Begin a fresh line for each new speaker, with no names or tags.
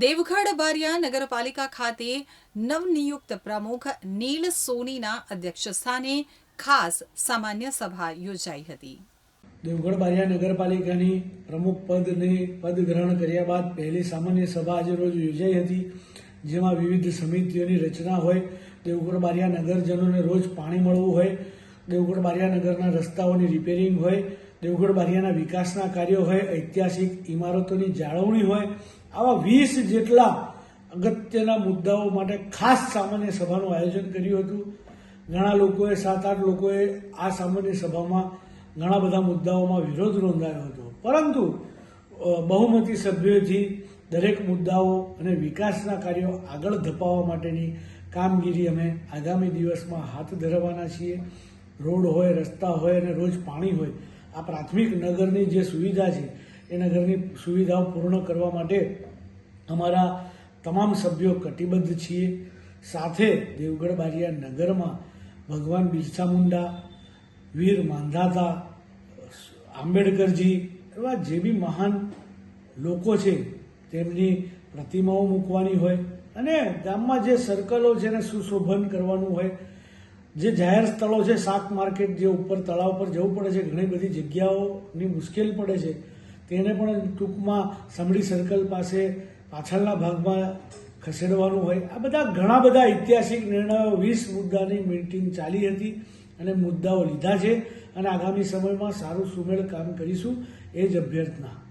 દેવગઢ બારિયા નગરપાલિકા ખાતે નવનિયુક્ત પ્રમુખ નીલ સોનીના અધ્યક્ષસ્થાને ખાસ સામાન્ય સભા યોજાઈ હતી.
દેવગઢ બારિયા નગરપાલિકાની પ્રમુખ પદને પદ ગ્રહણ કર્યા બાદ પહેલી સામાન્ય સભા આજે રોજ યોજાઈ હતી, જેમાં વિવિધ સમિતિઓની રચના હોય દેવગઢ બારિયા નગરજનોને રોજ પાણી મળવું હોય દેવગઢ બારિયા નગરના રસ્તાઓની રિપેરિંગ હોય દેવગઢ બારિયાના વિકાસના કાર્યો હોય, ઐતિહાસિક ઇમારતોની જાળવણી હોય આવા વીસ જેટલા અગત્યના મુદ્દાઓ માટે ખાસ સામાન્ય સભાનું આયોજન કર્યું હતું. ઘણા લોકોએ, સાત આઠ લોકોએ આ સામાન્ય સભામાં ઘણા બધા મુદ્દાઓમાં વિરોધ નોંધાયો હતો. પરંતુ બહુમતી સભ્યોથી દરેક મુદ્દાઓ અને વિકાસના કાર્યો આગળ ધપાવવા માટેની કામગીરી અમે આગામી દિવસમાં હાથ ધરવાના છીએ. રોડ હોય, રસ્તા હોય અને રોજ પાણી હોય. આ પ્રાથમિક નગરની જે સુવિધા છે એ નગરની સુવિધાઓ પૂર્ણ કરવા માટે અમારા તમામ સભ્યો કટિબદ્ધ છીએ. સાથે દેવગઢ બારિયા નગરમાં ભગવાન બિરસા મુંડા, વીર માંધાતા, આંબેડકરજી એવા જે બી મહાન લોકો છે, તેમની પ્રતિમાઓ મૂકવાની હોય અને ગામમાં જે સર્કલો છે એને સુશોભન કરવાનું હોય, જે જાહેર સ્થળો છે, શાક માર્કેટ જે ઉપર, તળાવ પર જવું પડે છે, ઘણી બધી જગ્યાઓની મુશ્કેલ પડે છે. તેને પણ ટૂંકમાં સમડી સર્કલ પાસે પાછળના ભાગમાં ખસેડવાનું હોય. આ બધા ઘણા બધા ઐતિહાસિક નિર્ણયો વીસ મુદ્દાની મીટિંગ ચાલી હતી અને મુદ્દાઓ લીધા છે. અને આગામી સમયમાં સારું સુમેળ કામ કરીશું એ જ અભ્યર્થના.